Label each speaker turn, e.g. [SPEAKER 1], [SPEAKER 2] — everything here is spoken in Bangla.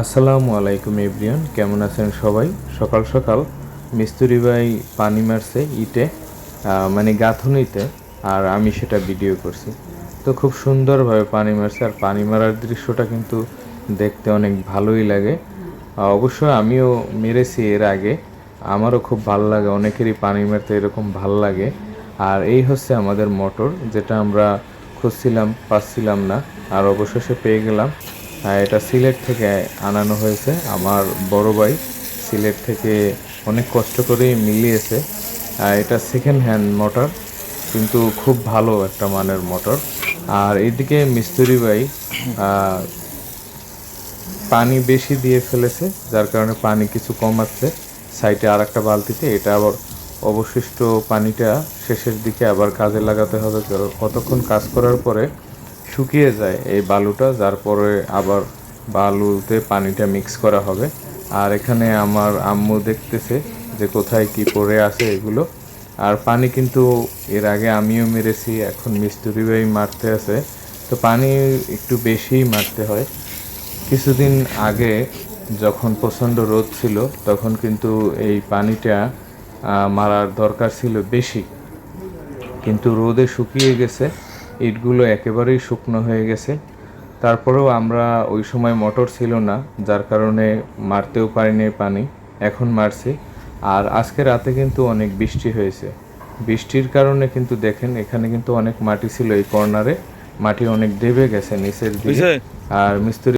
[SPEAKER 1] আসসালামু আলাইকুম এভরিয়ান কেমন আছেন সবাই? সকাল সকাল মিস্ত্রি ভাই পানি মারছে ইটে মানে গাঁথুনিতে, আর আমি সেটা ভিডিও করছি। তো খুব সুন্দরভাবে পানি মারছে, আর পানি মারার দৃশ্যটা কিন্তু দেখতে অনেক ভালোই লাগে। অবশ্য আমিও মেরেছি এর আগে, আমারও খুব ভালো লাগে, অনেকেরই পানি মারতে এরকম ভালো লাগে। আর এই হচ্ছে আমাদের মোটর, যেটা আমরা খুঁজছিলাম, পাচ্ছিলাম না, আর অবশেষে পেয়ে গেলাম। এটা সিলেট থেকে আনানো হয়েছে। আমার বড় ভাই সিলেট থেকে অনেক কষ্ট করেই মিলিয়েছে। এটা সেকেন্ড হ্যান্ড মোটর কিন্তু খুব ভালো একটা মানের মোটর আর এদিকে মিস্ত্রি ভাই পানি বেশি দিয়ে ফেলেছে, যার কারণে পানি কিছু কমাচ্ছে সাইডে আর একটা বালতিতে, এটা আবার অবশিষ্ট পানিটা শেষের দিকে আবার কাজে লাগাতে হবে। কতক্ষণ কাজ করার পরে শুকিয়ে যায় এই বালুটা, যার পরে আবার বালুতে পানিটা মিক্স করা হবে। আর এখানে আমার আম্মু দেখতেছে যে কোথায় কি পড়ে আছে এগুলো। আর পানি কিন্তু এর আগে আমিও মেরেছি, এখন মিস্ত্রি ভাই মারতে আছে। তো পানি একটু বেশিই মারতে হয়। কিছুদিন আগে যখন প্রচণ্ড রোদ ছিল, তখন কিন্তু এই পানিটা মারার দরকার ছিল বেশি। কিন্তু রোদে শুকিয়ে গেছে। ইটগুলো একেবারেই শুকনো হয়ে গেছে। তারপরেও আমরা ওই সময় মোটর ছিল না যার কারণে মারতেও পারিনি পানি এখন মারছি। আর আজকে রাতে কিন্তু অনেক বৃষ্টি হয়েছে। বৃষ্টির কারণে কিন্তু দেখেন এখানে কিন্তু অনেক মাটি ছিল এই কর্নারে। মাটি অনেক দেবে গেছে নিচের দিকে। আর মিস্ত্রি